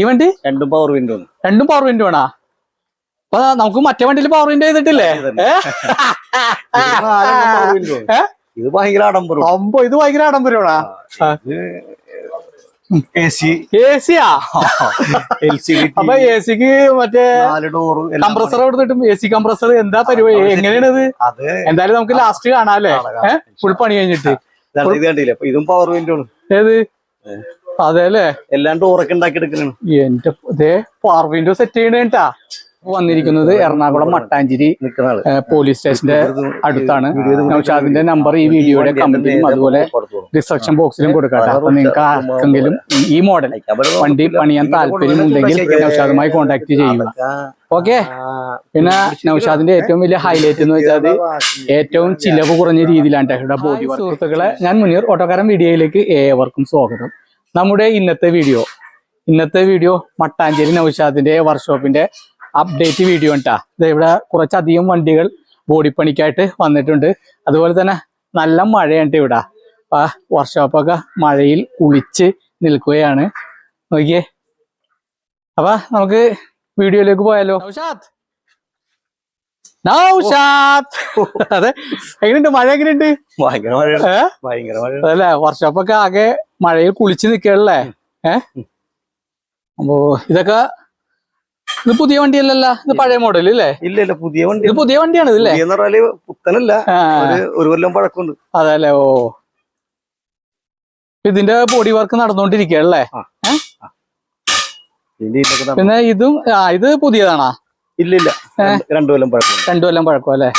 ഈ വണ്ടി? രണ്ടും പവർ വിൻഡോ രണ്ടും പവർ വിൻഡോ ആണോ? അപ്പൊ നമുക്ക് മറ്റേ വണ്ടിയിൽ പവർ വിൻഡോ ചെയ്തിട്ടില്ലേ? ഇത് ഭയങ്കര ആഡംബരം അമ്പോ ഇത് ഭയങ്കര ആഡംബരമാണാ. A C. എ സിയാ എൽ സി ഡി അപ്പൊ എ സിക്ക് മറ്റേ കംപ്രസർ കൊടുത്തിട്ടും എ സി കംപ്രസർ എന്താ പരിപാടി? എങ്ങനെയാണ് ഇത് എന്തായാലും നമുക്ക് ലാസ്റ്റ് കാണാല്ലേ ഫുൾ പണി കഴിഞ്ഞിട്ട്. ഇത് പവർ വിൻഡോ ആണ്. ഏത്? അതെ അല്ലേ എല്ലാം ഡോറൊക്കെ ഉണ്ടാക്കി എന്റെ ഇതേ പവർ വിൻഡോ സെറ്റ് ചെയ്യണേട്ടാ വന്നിരിക്കുന്നത് എറണാകുളം മട്ടാഞ്ചേരി പോലീസ് സ്റ്റേഷന്റെ അടുത്താണ്. നൗഷാദിന്റെ നമ്പർ ഈ വീഡിയോയുടെ കമന്റിലും അതുപോലെ ഡിസ്ക്രിപ്ഷൻ ബോക്സിലും കൊടുക്കട്ടെ അപ്പൊ നിങ്ങൾക്ക് ആർക്കെങ്കിലും ഈ മോഡൽ വണ്ടി പണിയാൻ താല്പര്യം ഉണ്ടെങ്കിൽ നൗഷാദുമായി കോൺടാക്ട് ചെയ്യുക. ഓക്കെ പിന്നെ നൗഷാദിന്റെ ഏറ്റവും വലിയ ഹൈലൈറ്റ് എന്ന് വെച്ചാൽ ഏറ്റവും ചിലവ് കുറഞ്ഞ രീതിയിലാണ് ബോഡി സുഹൃത്തുക്കളെ ഞാൻ മുനീർ ഓട്ടോക്കാരൻ വീഡിയോയിലേക്ക് ഏവർക്കും സ്വാഗതം. നമ്മുടെ ഇന്നത്തെ വീഡിയോ ഇന്നത്തെ വീഡിയോ മട്ടാഞ്ചേരി നൗഷാദിന്റെ വർക്ക്ഷോപ്പിന്റെ അപ്ഡേറ്റ് വീഡിയോ ഉണ്ടാ ഇവിടെ കുറച്ചധികം വണ്ടികൾ ബോഡിപ്പണിക്കായിട്ട് വന്നിട്ടുണ്ട്. അതുപോലെ തന്നെ നല്ല മഴയുണ്ട് ഇവിടെ. അപ്പൊ വർക്ക്ഷോപ്പൊക്കെ മഴയിൽ കുളിച്ച് നിൽക്കുകയാണ്. നോക്കിയേ. അപ്പൊ നമുക്ക് വീഡിയോയിലേക്ക് പോയാലോ? നൗഷാദ് അതെ. എങ്ങനെയുണ്ട്? മഴ എങ്ങനെയുണ്ട്? ഭയങ്കര മഴ ഭയങ്കര മഴ അതല്ലേ? വർഷപ്പൊക്കെ ആകെ മഴയിൽ കുളിച്ച് നിക്കല്ലേ ഏഹ് അപ്പോ ഇതൊക്കെ ഇത് പുതിയ വണ്ടിയല്ലല്ല? ഇത് പഴയ മോഡൽ അല്ലേ ഇല്ല ഇല്ല. പുതിയ വണ്ടി ഇത് പുതിയ വണ്ടിയാണ് ഇതല്ലേ? പറഞ്ഞാൽ പുത്തനല്ല. ഒരു കൊല്ലം പഴക്കമുണ്ട്. അതല്ലേ? ഓ. ഇതിന്റെ ബോഡി വർക്ക് നടന്നുകൊണ്ടിരിക്കുകയല്ലേ ഇതിന്റെ ഇതിലൊക്കെ നട- പിന്നെ ഇതും ആ ഇത് പുതിയതാണാ? ഇല്ല ഇല്ല രണ്ട് കൊല്ലം പഴക്കം. രണ്ടു കൊല്ലം പഴക്കം അല്ലേ?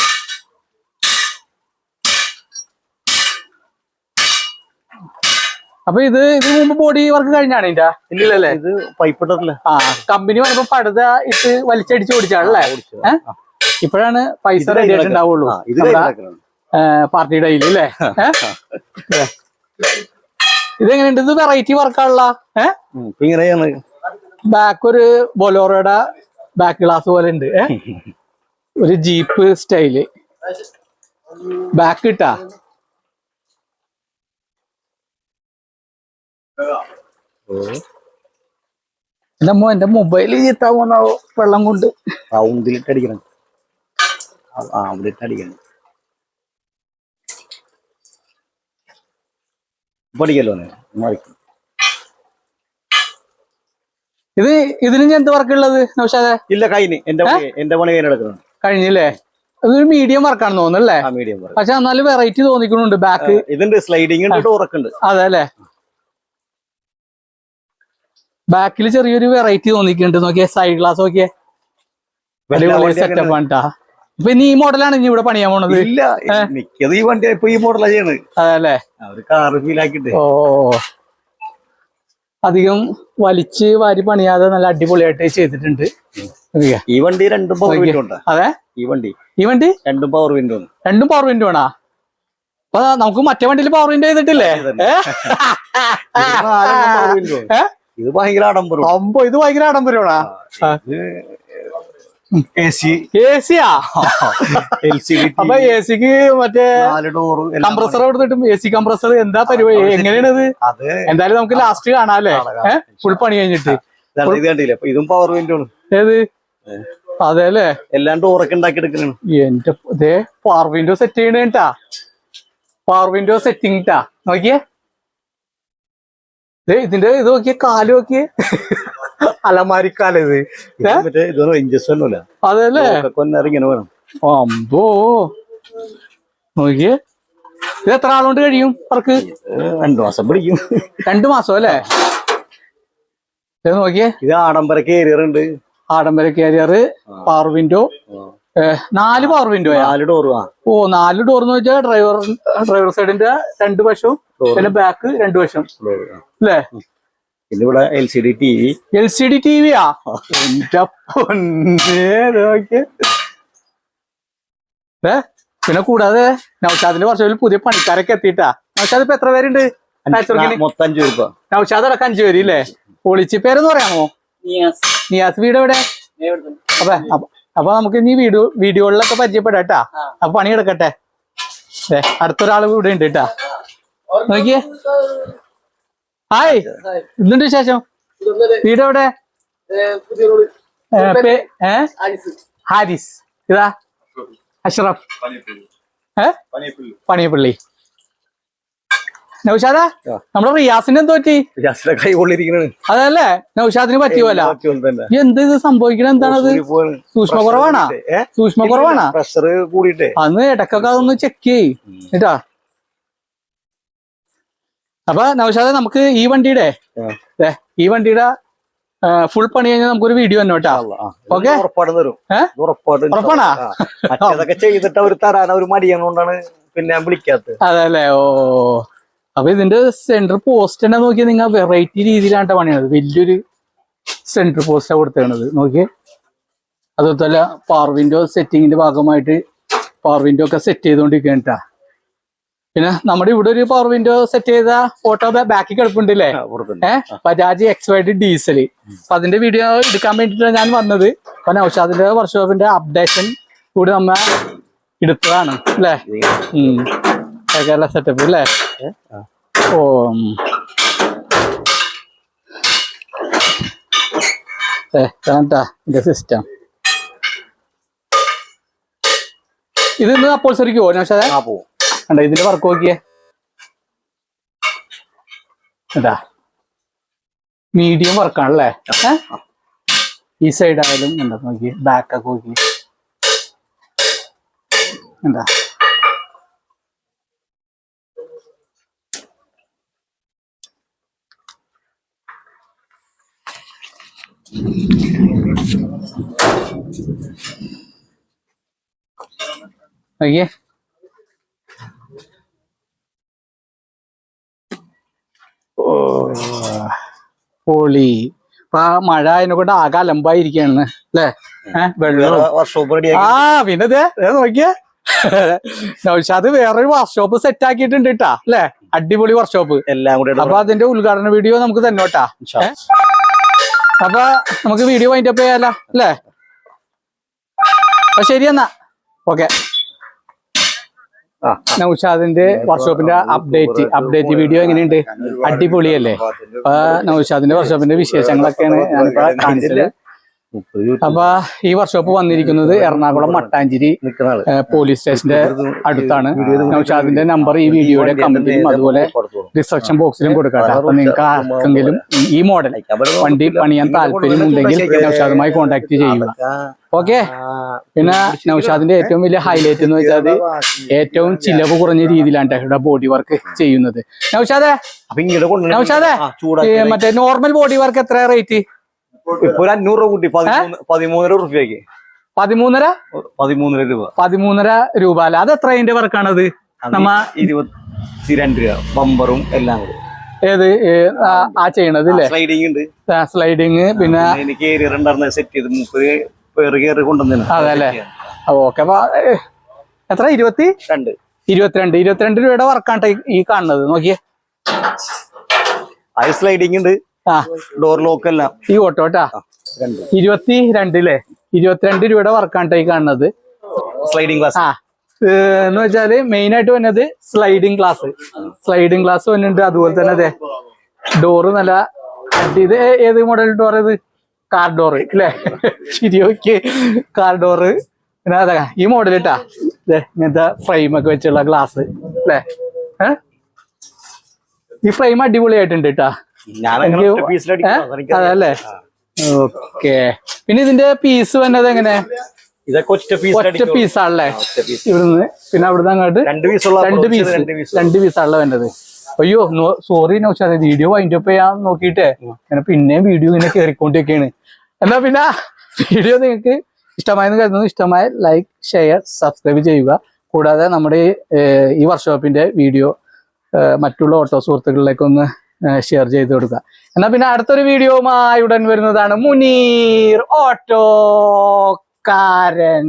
അപ്പൊ ഇത് ഇത് മുമ്പ് ബോഡി വർക്ക് കഴിഞ്ഞാണ് ഇതിന്റെ ഇല്ലല്ലേ ഇത് പൈപ്പ് ഇട്ടല്ലേ ആ കമ്പനി വന്നപ്പോ പടുത ഇട്ട് വലിച്ചടിച്ച് ഓടിച്ചാണല്ലേ? ഇപ്പോഴാണ് പൈസ ഇത് റെഡി കയ്യിലാക്കണം. ആയിട്ടുണ്ടാവുള്ളൂ ഇത് നമ്മുടെ, കയ്യിലാക്കണം. ഏ, പാർട്ടിയുടെ കയ്യിൽ അല്ലേ? ഇതെങ്ങനെയുണ്ട്? ഇത് വെറൈറ്റി വർക്കാണല്ലോ ഏഹ് ഇങ്ങനെയാണ്. ബാക്ക് ഒരു ബൊലോറോയുടെ ബാക്ക് ഗ്ലാസ് പോലെ ഉണ്ട്? ഒരു ജീപ്പ് സ്റ്റൈൽ ബാക്ക് ഇട്ടാ? എന്റെ മോ എന്റെ മൊബൈൽ ചീത്താ പോന്നാവോ വെള്ളം കൊണ്ട്. അടിക്കണം. അടിക്കണം. അവനെ. മറിക്കും ഇത് ഇതിന് എന്ത് വർക്ക് ഉള്ളത് നൗഷാദെ? ഇല്ല കഴിഞ്ഞ്. എന്റെ എന്റെ പണി കൈന് കഴിഞ്ഞല്ലേ? ഇതൊരു മീഡിയം വർക്കാണെന്ന് തോന്നുന്നല്ലേ മീഡിയം വർക്ക് പക്ഷെ എന്നാലും വെറൈറ്റി തോന്നിക്കുന്നുണ്ട് ബാക്ക് ഇതുണ്ട് സ്ലൈഡിങ് ഉണ്ട് ഡോറൊക്കെ ഉണ്ട്. അതെ അല്ലേ? ബാക്കിൽ ചെറിയൊരു വെറൈറ്റി തോന്നിക്കുന്നുണ്ട്. നോക്കിയേ സൈഡ് ഗ്ലാസ് നോക്കിയേ. സെറ്റപ്പ് ആണ്ട്ടാ. ഇപ്പൊ ഇനി ഈ മോഡലാണ് ഇനി ഇവിടെ പണിയാൻ പോണത്? ഇല്ല മിക്കത് ഈ വണ്ടി ഇപ്പൊ ഈ മോഡലാണ് ചെയ്യണത്. അതെ അല്ലേ? കാർ ഒരു കാറ് ഫീലാക്കിട്ട് ഓ അധികം വലിച്ച് വാരി പണിയാതെ നല്ല അടിപൊളിയായിട്ട് ചെയ്തിട്ടുണ്ട്. ഈ വണ്ടി രണ്ടും പവർ വിൻഡോ ഉണ്ട്? അതെ? ഈ വണ്ടി. ഈ വണ്ടി? രണ്ടും പവർ വിൻഡോ ഉണ്ട് രണ്ടും പവർ വിൻഡോ ആണോ? അപ്പൊ നമുക്ക് മറ്റേ വണ്ടിയിൽ പവർ വിൻഡോ ചെയ്തിട്ടില്ലേ? ഇത് ഭയങ്കര ആഡംബരം അമ്പോ ഇത് ഭയങ്കര ആഡംബരമാണാ? എ സി എ സിയാ എൽ സി അപ്പൊ എ സിക്ക് മറ്റേ കംപ്രസർ കൊടുത്തിട്ടും എ സി കംപ്രസർ എന്താ പരിപാടി? എങ്ങനെയാണത്? എന്തായാലും നമുക്ക് ലാസ്റ്റ് കാണാല്ലേ ഫുൾ പണി കഴിഞ്ഞിട്ട്. ഇത് പവർ വിൻഡോ ഏത്? അതെ അല്ലേ? എല്ലാം ഡോറൊക്കെ ഉണ്ടാക്കി എടുക്കണം എന്റെ ഇതേ പവർ വിൻഡോ സെറ്റ് ചെയ്യണേട്ടാ പവർ വിൻഡോ സെറ്റിംഗ് ട്ടാ. നോക്കിയേ. ഇതിന്റെ ഇത് നോക്കിയേ കാൽ നോക്കിയേ. അലമാരിക്കാല ഇത് ഇത് മറ്റേ ഇതൊന്നും ഇഞ്ചസ് ഒന്നുമില്ല അതല്ലേ? അമ്പോ. നോക്കിയേ. ഇത് എത്ര ആളുകൊണ്ട് കഴിയും അവർക്ക് രണ്ടു മാസം പിടിക്കും. രണ്ടു മാസം അല്ലേ? ഇത് നോക്കിയേ. ഇത് ആഡംബര കേരിയർ ഉണ്ട്. ആഡംബര കാരിയർ പവർ വിൻഡോ നാല് പവർ വിൻഡോ നാല് ഡോർ ഓ നാല് ഡോർ എന്ന് വെച്ചാൽ ഡ്രൈവർ ഡ്രൈവർ സൈഡിന്റെ രണ്ട് വശവും പിന്നെ ബാക്ക് രണ്ട് വശം അല്ലേ? പിന്നെ ഇവിടെ L C D T V L C D T വിയാ എന്റെ പൊന്നേ കൂടാതെ നൗഷാദിന്റെ കുറച്ച് പുതിയ പണിക്കാരൊക്കെ എത്തിയിട്ടാ. നൗഷാദ് ഇപ്പൊ എത്ര പേരുണ്ട്? മൊത്തം അഞ്ചു പേര് നൗഷാദ് അടക്കം അഞ്ചു പേര് ഇല്ലേ? പൊളിച്ച് പേരെന്ന് പറയാമോ? നിയാസ്. വീട് എവിടെ? അപ്പൊ അപ്പൊ- അപ്പൊ നമുക്ക് ഇനി വീഡിയോ വീഡിയോകളിലൊക്കെ പരിചയപ്പെടാം കേട്ടാ. അപ്പൊ പണിയെടുക്കട്ടെ അടുത്തൊരാൾ ഇവിടെ ഉണ്ട് കേട്ടാ. നോക്കിയേ. ഹായ്. ഇന്നുണ്ട് വിശേഷം? വീട് എവിടെ ഏ, ഹാരിസ്. ഇതാ. അഷ്റഫ്. പണിയപ്പള്ളി നൗഷാദ നമ്മുടെ റിയാസിന് എന്തോ പറ്റി? അതല്ലേ? നൗഷാദിന് പറ്റിയോല? തന്നെ. എന്ത് ഇത് സംഭവിക്കണ എന്താണത് സൂക്ഷ്മ കുറവാണാ സൂക്ഷ്മ കുറവാണാ പ്രഷർ കൂടിയിട്ടേ. അന്ന് ഇടക്കൊക്കെ അതൊന്ന് ചെക്ക് ചെയ് കേട്ടാ? അപ്പൊ നൗഷാദ നമുക്ക് ഈ വണ്ടിയുടെ ഈ വണ്ടിയുടെ ഫുൾ പണി കഴിഞ്ഞാൽ നമുക്കൊരു വീഡിയോ തന്നെ കേട്ടാ ഓക്കേ. ഉറപ്പാണാ? ചെയ്തിട്ട് അവർ തരാൻ അവർ മടിയാണോണ്ടാണ് പിന്നെ വിളിക്കാത്തത് അതല്ലേ? ഓ അപ്പൊ ഇതിന്റെ സെന്റർ പോസ്റ്റ് തന്നെ നോക്കി നിങ്ങൾ വെറൈറ്റി രീതിയിലാണ് പണിയണത്. വലിയൊരു സെന്റർ പോസ്റ്റാണ് കൊടുത്തേണത് നോക്കി അതുപോലെ പവർ വിൻഡോ സെറ്റിങ്ങിന്റെ ഭാഗമായിട്ട് പവർ വിൻഡോ ഒക്കെ സെറ്റ് ചെയ്തുകൊണ്ടിരിക്കുകയാണ് ട്ടാ. പിന്നെ നമ്മുടെ ഇവിടെ ഒരു പവർ വിൻഡോ സെറ്റ് ചെയ്ത ഓട്ടോ ബാക്കിൽ കിടപ്പുണ്ടല്ലേ? അല്ലേ. ഏഹ് ബജാജ് എക്സ് വൈഡ് ഡീസൽ അപ്പൊ അതിന്റെ വീഡിയോ എടുക്കാൻ വേണ്ടിട്ടാണ് ഞാൻ വന്നത്. അപ്പൊ നൌഷാദിന്റെ വർക്ക്ഷോപ്പിന്റെ അപ്ഡേഷൻ കൂടി നമ്മ എടുത്തതാണ് അല്ലേ? കേരള സെറ്റപ്പ് അല്ലേ? ഓ ഇതിന്റെ സിസ്റ്റം ഇത് ഇന്ന് അപ്പോൾ ശരിക്കും നൗഷാദെ? കണ്ട ഇതിന്റെ വർക്ക് നോക്കിയേ. എന്താ മീഡിയം വർക്കാണല്ലേ? ഈ സൈഡ് ആയാലും എന്താ നോക്കി ബാക്ക് ഒക്കെ നോക്കി എന്താ നോക്കിയേ. പൊളി. ഇപ്പൊ മഴ അതിനെ കൊണ്ട് ആകെ അലമ്പായിരിക്കാണ് അല്ലേ? വെള്ളം ആ പിന്നെ നോക്കിയേ. നൗഷാദ് വേറൊരു വർക്ക്ഷോപ്പ് സെറ്റ് ആക്കിയിട്ടുണ്ട് കേട്ടാ അല്ലേ? അടിപൊളി വർക്ക്ഷോപ്പ് എല്ലാം കൂടെ അപ്പൊ അതിന്റെ ഉദ്ഘാടന വീഡിയോ നമുക്ക് തന്നോട്ടാ കേട്ടാ അപ്പൊ നമുക്ക് വീഡിയോ വൈൻഡ് അപ്പ് ചെയ്യാലോ അല്ലേ? അപ്പൊ ശരി എന്നാ. ഓക്കെ. നൗഷാദിന്റെ വർക്ക്ഷോപ്പിന്റെ അപ്ഡേറ്റ് അപ്ഡേറ്റ് വീഡിയോ എങ്ങനെയുണ്ട്? അടിപൊളിയല്ലേ? അപ്പൊ നൗഷാദിന്റെ വർക്ക്ഷോപ്പിന്റെ വിശേഷങ്ങളൊക്കെയാണ് ഞാനിപ്പോ കാണിച്ചത്. അപ്പൊ ഈ വർക്ക്ഷോപ്പ് വന്നിരിക്കുന്നത് എറണാകുളം മട്ടാഞ്ചേരി പോലീസ് സ്റ്റേഷന്റെ അടുത്താണ്. നൗഷാദിന്റെ നമ്പർ ഈ വീഡിയോയുടെ കമ്പനിയും അതുപോലെ ഡിസ്ട്രക്ഷൻ ബോക്സിലും കൊടുക്കട്ടെ. അപ്പൊ നിങ്ങൾക്ക് ആർക്കെങ്കിലും ഈ മോഡൽ വണ്ടി പണിയാൻ താല്പര്യമുണ്ടെങ്കിൽ നൗഷാദുമായി കോൺടാക്ട് ചെയ്യുക. ഓക്കെ പിന്നെ നൗഷാദിന്റെ ഏറ്റവും വലിയ ഹൈലൈറ്റ് എന്ന് വെച്ചാൽ ഏറ്റവും ചിലവ് കുറഞ്ഞ രീതിയിലാണ് ഇവിടെ ബോഡി വർക്ക് ചെയ്യുന്നത്. നൗഷാദെ നൗഷാദെ മറ്റേ നോർമൽ ബോഡി വർക്ക് എത്ര റേറ്റ് ഇപ്പൊ ഒരു അഞ്ഞൂറ് രൂപ കൂട്ടി. പതിമൂന്ന് പതിമൂന്നര റുപ്യക്ക് പതിമൂന്നര? പതിമൂന്നര രൂപ. പതിമൂന്നര രൂപ അല്ല? അത് എത്ര അതിന്റെ വർക്കാണത് അത് നമ്മ ഇരുപത്തി രണ്ട് രൂപ ബമ്പറും എല്ലാം കൂടി. ഏത് ആ- ചെയ്യണത് സ്ലൈഡിങ് ഉണ്ട്. സ്ലൈഡിങ് പിന്നെ എനിക്ക് സെറ്റ് ചെയ്ത് മുപ്പത് അതല്ലേ? ഓക്കെ അപ്പൊ എത്ര? ഇരുപത്തി? രണ്ട്. ഇരുപത്തിരണ്ട്. ഇരുപത്തിരണ്ട് രൂപയുടെ വർക്കാണ് ഈ കാണുന്നത്. നോക്കിയേ. ഐ സ്ലൈഡിങ് ഉണ്ട്. ഡോർ ലോക്ക് എല്ലാം. ഈ ഓട്ടോ കേട്ടാ ഇരുപത്തി രണ്ടില്ലേ ഇരുപത്തിരണ്ട് രൂപയുടെ വർക്കാണ് ഈ കാണുന്നത്. സ്ലൈഡിങ് ഗ്ലാസ് ആ. എന്ന് വെച്ചാൽ മെയിൻ ആയിട്ട് വന്നത് സ്ലൈഡിങ് ഗ്ലാസ് സ്ലൈഡിങ് ഗ്ലാസ് വന്നിട്ടുണ്ട്. അതുപോലെ തന്നെ അതെ ഡോറ് നല്ല ഇത് ഏത് മോഡൽ ഡോർ ഇത് കാർ ഡോർ അല്ലേ ശരി ഓക്കെ കാർ ഡോർ പിന്നെ അതാ ഈ മോഡൽ ഇട്ടാ. ഇങ്ങനത്തെ ഫ്രെയിം ഒക്കെ വെച്ചുള്ള ഗ്ലാസ് അല്ലേ? ഈ ഫ്രെയിം അടിപൊളിയായിട്ടുണ്ട് കേട്ടാ അതല്ലേ? ഓക്കെ. പിന്നെ ഇതിന്റെ പീസ് വന്നത് എങ്ങനെ? ഒറ്റ ഒറ്റ പീസ് പീസാണല്ലേ ഇവിടുന്ന് പിന്നെ അവിടുന്ന് അങ്ങോട്ട് രണ്ട് പീസ് രണ്ട് പീസ് രണ്ട് പീസാണല്ലോ വേണ്ടത്. അയ്യോ sorry Naushad video wind up ചെയ്യാൻ നോക്കിയിട്ടേ. അങ്ങനെ പിന്നെയും വീഡിയോ ഇങ്ങനെ കയറിക്കൊണ്ടിരിക്കുകയാണ് എന്നാ പിന്നെ വീഡിയോ നിങ്ങൾക്ക് ഇഷ്ടമായെന്ന് കരുതുന്നു. ഇഷ്ടമായ ലൈക്ക് ഷെയർ സബ്സ്ക്രൈബ് ചെയ്യുക. കൂടാതെ നമ്മുടെ ഈ, വർക്ക്ഷോപ്പിന്റെ വീഡിയോ മറ്റുള്ള ഓട്ടോ സുഹൃത്തുക്കളിലേക്ക് ഒന്ന് ഷെയർ ചെയ്ത് കൊടുക്കുക. എന്നാ പിന്നെ അടുത്തൊരു വീഡിയോമായി ഉടൻ വരുന്നതാണ് മുനീർ ഓട്ടോ ഓട്ടോക്കാരൻ